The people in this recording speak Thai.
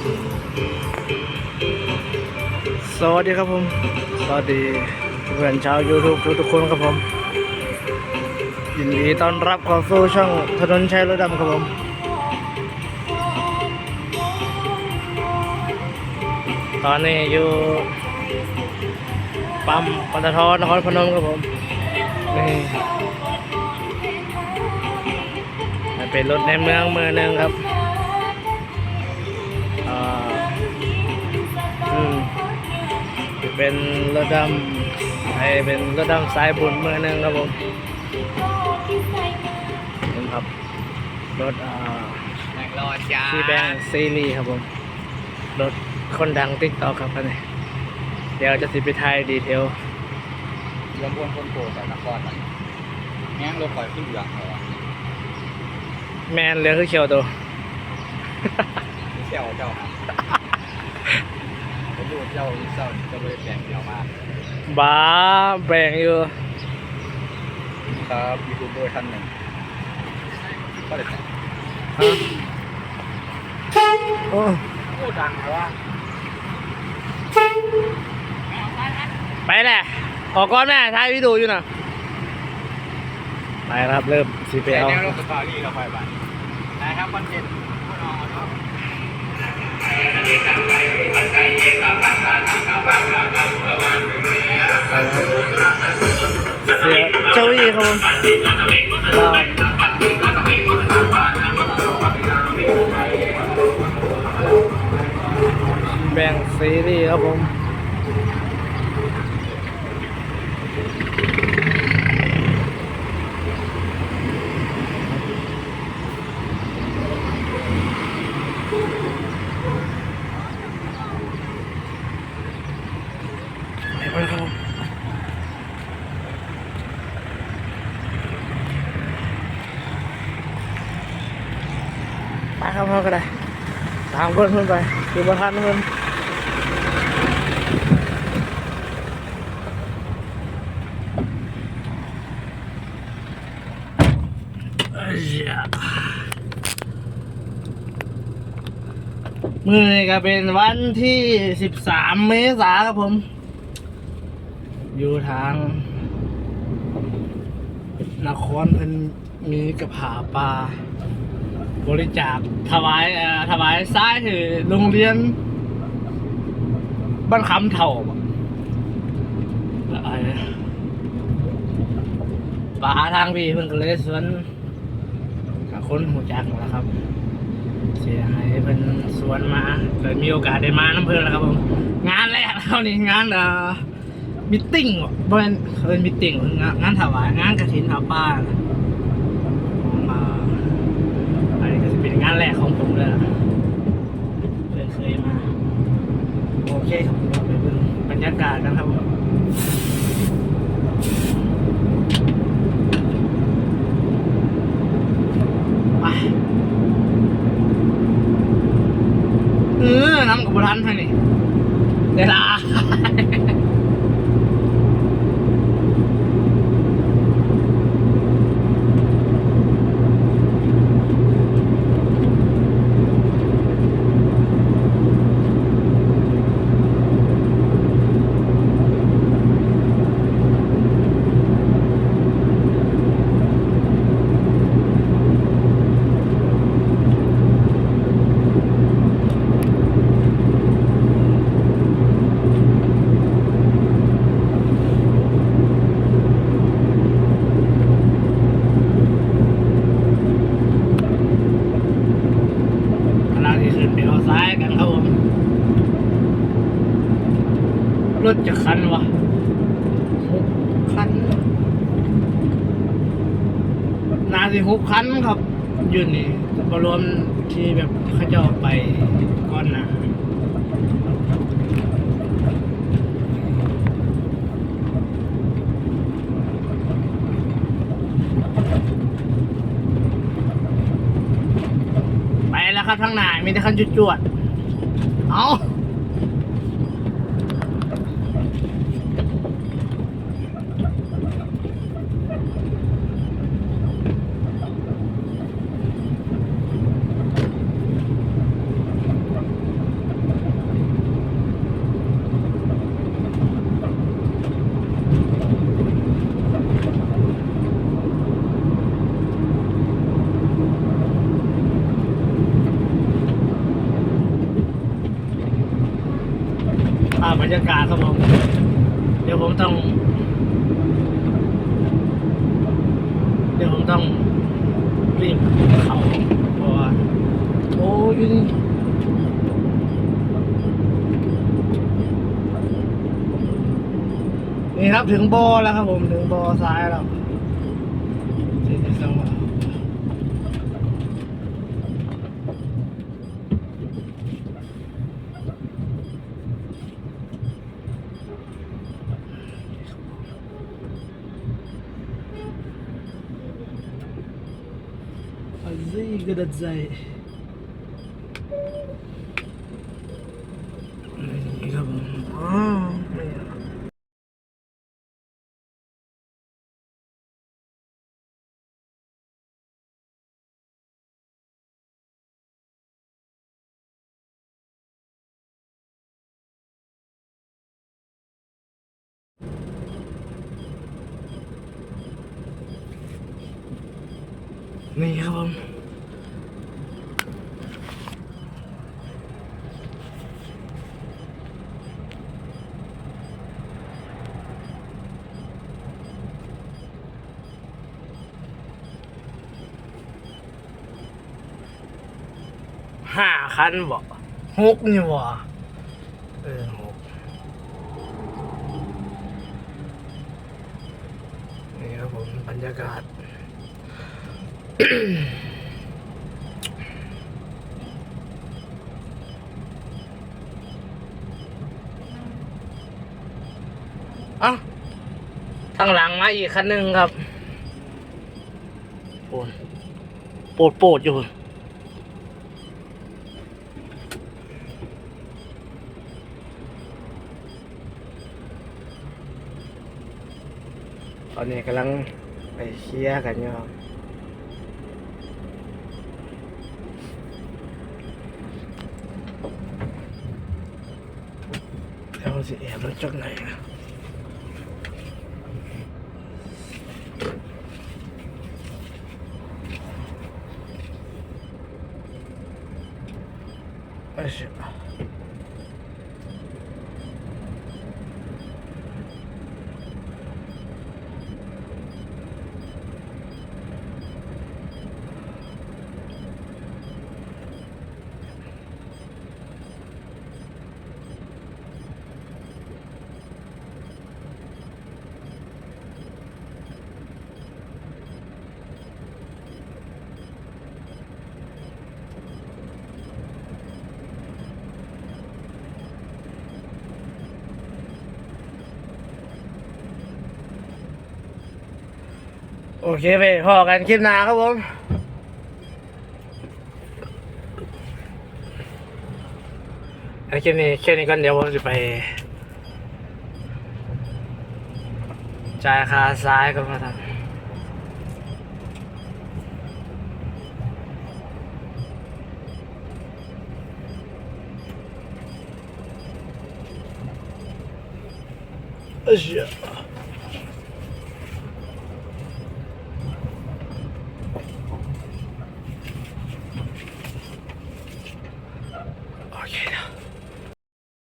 สวัสดีครับผม สวัสดีเพื่อนชาว YouTube ทุกคนครับผม ยินดีต้อนรับเข้าสู่ช่องถนนชัยรถดำครับผม ตอนนี้อยู่ปั๊มปตทนครพนมครับผม นี่เป็นรถในเมืองเมืองหนึ่งครับ เป็นรถดำไอเป็นรถดำสายบุญเมืองหนึ่งครับผมนี่ครับรถอ่าแม่งรอจ้าที่แบงค์ซีรีส์ครับผมรถคนดังติ๊กต็อกครับคันนี้เดี๋ยวจะสิไปถ่ายดีเทลลำบวนคนโกจากนครมันแง่งรถคอยขึ้นเหลืองเหรอแมนเรือคือเขียวตัวเที่ยวเจ้า ครับผมดูเจ้าเจ้าเจ้าบริแบ่งเดียวมาบ้าแบ่งอยู่ครับยูทูบเบอร์ท่านหนึ่งก็เลยแต่งฮะโอ้พูดดังว่าไปแหละออกก่อนแม่ถ่ายวิดีโออยู่นะไปครับเริ่มสิไปแต่เอาแนวรถสตอรี่เราไปบ้านนะครับคอนเทนต์พูดออกเนาะ เสียเจ้าอี้ครับผมแบ่งซีรีส์ครับผม ไปก่อนครับผม ไปครับพ่อก็ได้ตามคนเพื่อนไปคือประธานเพื่อนมือนี้ก็เป็นวันที่ 13 เมษาครับผม อยู่ทาง นครเพิ่นมีกระผาปลา บริจาคถวายเอ่อถวายซ้ายคือโรงเรียนบ้านคำเถ่าบ่แล้วไอ้ปลาทางพี่เพิ่นก็เลยสวนหาคนหูจักแล้วครับ เสียให้เพิ่นสวนมาเลยมีโอกาสได้มาน้ำเพิ่นแล้วครับผมงานแรกแล้วนี่งานเอ่อมิทติ้งบ่แม่นเอิ้นมิทติ้งงานงานถวายงานกฐินผาป้าน่ะอ่าอันนี้ก็จะ เป็นงานแรกของผมเลยล่ะเคยเคยมาโอเคครับเราไปดูบรรยากาศกันครับผมไปเออน้ำกับบุรันทางนี่เวลา กำลังที่ขึ้นไปเอาซ้ายกันครับผม รถจะคันวะหกคันนาสิหกคันครับอยืนนี่บรวมที่แบบเขาจะออกไปก้อนหนาไปแล้วครับทั้งหน้ามีแต่คันจุดจวดๆเอาาพบ รยากาศครับผม เดี๋ยวผมต้อง เดี๋ยวผมต้องรีบเขาเพราะว่าโอ้ยนี่นี่ครับถึงบอแล้วครับผม ถึงบอซ้ายแล้ว आजही गरज आहे นี่ครับผมอ๋อไม่เอานี่ครับผมห้าคันบ่หกนี่บ่เออหกนี่ครับผมบรรยากาศ เอ้าทางหลังมาอีกคันหนึ่งครับโอนโปดโปดอยู่ตอนนี้กำลังไปเคลียร์กันอยู่ครับ แล้วสิแอบรถจากไหนนะไอ้เชี่ย โอเคไปพอกันคลิปหน้าครับผมไอ้คลิปนี้แค่นี้ก่อนเดี๋ยวผมจะไปจ่ายค่าซ้ายก่อนนะครับเ